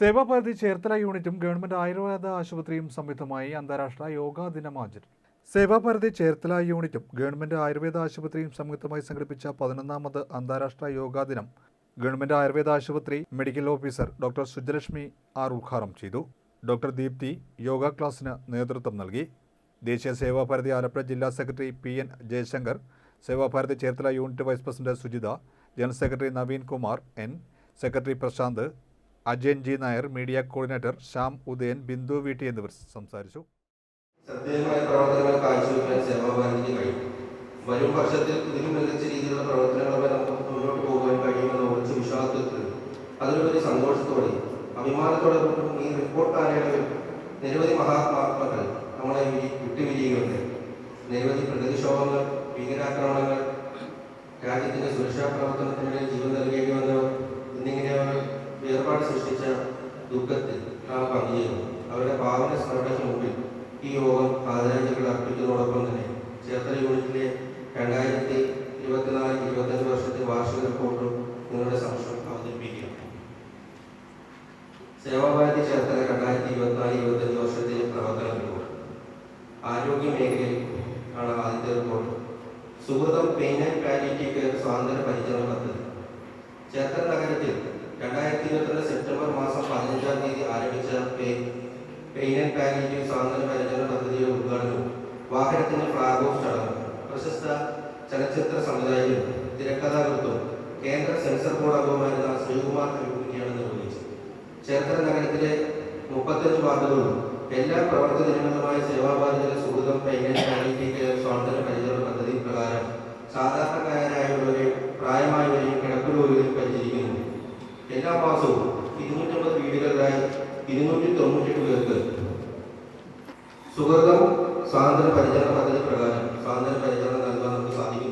സേവാഭാരതി ചേർത്തല യൂണിറ്റും ഗവൺമെന്റ് ആയുർവേദ ആശുപത്രിയും സംയുക്തമായി അന്താരാഷ്ട്ര യോഗാ ദിനം ആചരിച്ചു സേവാഭാരതി ചേർത്തല യൂണിറ്റും ഗവൺമെന്റ് ആയുർവേദ ആശുപത്രിയും സംയുക്തമായി സംഘടിപ്പിച്ച പതിനൊന്നാമത് അന്താരാഷ്ട്ര യോഗാ ദിനം ഗവൺമെന്റ് ആയുർവേദ ആശുപത്രി medical officer doctor Sujalakshmi R ഉദ്ഘാടനം ചെയ്തു. ഡോക്ടർ ദീപ്തി യോഗ ക്ലാസ്സിന് നേതൃത്വം നൽകി. ദേശീയ സേവാഭാരതി ആലപ്പുഴ ജില്ലാ secretary P N Jayashankar Seva Bharati Cherthala unit vice president Sujitha general secretary Naveen Kumar N secretary Prashanth Ajayan G Nair media coordinator Shyam Udayan Bindu വീട്ടി എന്നിവർ സംസാരിച്ചു. ശ്രദ്ധേയമായ പ്രവർത്തനങ്ങൾ വരും വർഷത്തിൽ ഇതിലും മികച്ച രീതിയിലുള്ള പ്രവർത്തനങ്ങളുമായി നമുക്ക് മുന്നോട്ട് പോകാൻ കഴിയുമെന്ന ഉറച്ച വിശ്വാസത്തിൽ അതിലുപരി സന്തോഷത്തോടെ അഭിമാനത്തോടെ കൊണ്ടും ഈ റിപ്പോർട്ട് കാലയളവിൽ നിരവധി മഹാത്മാക്കൾ നമ്മളെ വിട്ടുപിരിയുകയുണ്ട് നിരവധി പ്രതിഷോഭങ്ങൾ ഭീകരാക്രമണങ്ങൾ രാജ്യത്തിന്റെ സുരക്ഷാ പ്രവർത്തനത്തിനിടയിൽ ദുഃഖത്തിൽ നാം പങ്കുചേരുന്നു അവരുടെ പാവന സ്മരണയ്ക്ക് മുമ്പിൽ ഈ യോഗം ആദരാഞ്ജലികൾ അർപ്പിക്കുന്നതോടൊപ്പം തന്നെ ചേർത്തല യൂണിറ്റിലെ രണ്ടായിരത്തി ഇരുപത്തിനാല് ഇരുപത്തഞ്ച് വർഷത്തെ വാർഷിക റിപ്പോർട്ടും നിങ്ങളുടെ സമക്ഷം അവതരിപ്പിക്കുക സേവാഭാരതി ചേർത്തല രണ്ടായിരത്തി ഇരുപത്തിനാല് ഇരുപത്തഞ്ച് വർഷത്തെ പ്രവർത്തന റിപ്പോർട്ട്. ആരോഗ്യ മേഖലയിൽ ആണ് ആദ്യത്തെ report. Suhrutham pain and palliative care സ്വാതന്ത്ര്യ പരിചരണ പദ്ധതി. ചേർത്തല നഗരത്തിൽ രണ്ടായിരത്തി ഇരുപത്തിരണ്ട് പതിനഞ്ചാം തീയതി ആരംഭിച്ച പെയിൻ ആൻഡ് പാലിയേറ്റീവ് സ്വാതന്ത്ര്യ പരിചരണ പദ്ധതിയുടെ ഉദ്ഘാടനവും വാഹനത്തിന്റെ ഫ്ലാഗ് ഓഫ് ചടങ്ങും പ്രശസ്ത ചലച്ചിത്ര സംവിധായകനും തിരക്കഥാകൃത്തും കേന്ദ്ര സെൻസർ ബോർഡ് അംഗവുമായിരുന്ന ശ്രീകുമാർ കരുക്കുറ്റിയാണ് നിർവഹിച്ചത്. ചേർത്തല നഗരത്തിലെ മുപ്പത്തഞ്ച് വാർഡുകളും എല്ലാ പ്രവർത്തന ദിനങ്ങളുമായി സേവാബാധിതരെ സുഹൃതം പെയിൻ ആൻഡ് സ്വാതന്ത്ര്യ പരിചരണ പദ്ധതി പ്രകാരം സാധാരണക്കാരായുള്ളവരെയും പ്രായമായവരെയും കിടപ്പുരോഗികളെയും പരിചരിക്കുന്നു എല്ലാ മാസവും ഇരുന്നൂറ്റമ്പത് ഇരുന്നൂറ്റി തൊണ്ണൂറ്റെട്ട് പേർക്ക് സുഗർഗം സ്വാതന്ത്ര്യ പരിചരണ പദ്ധതി പ്രകാരം സ്വാതന്ത്ര്യ പരിചരണം നൽകാൻ നമുക്ക് സാധിക്കും.